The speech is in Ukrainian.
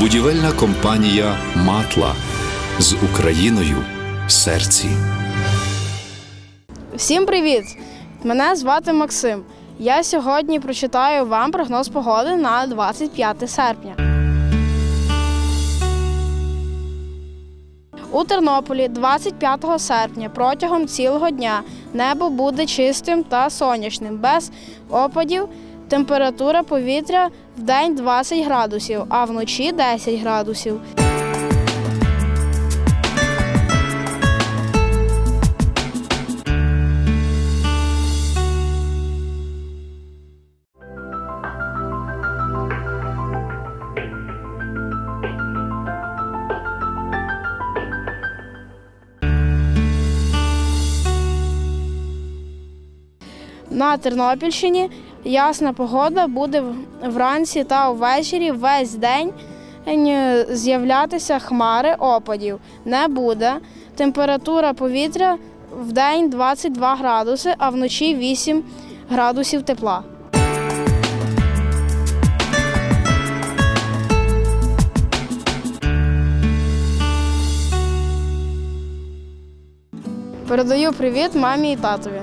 Будівельна компанія Матла з Україною в серці. Всім привіт! Мене звати Максим. Я сьогодні прочитаю вам прогноз погоди на 25 серпня. У Тернополі 25 серпня протягом цілого дня небо буде чистим та сонячним, без опадів. Температура повітря в день 20 градусів, а вночі 10 градусів. На Тернопільщині ясна погода буде вранці та ввечері весь день з'являтися хмари опадів. Не буде. Температура повітря в день 22 градуси, а вночі 8 градусів тепла. Передаю привіт мамі і татові.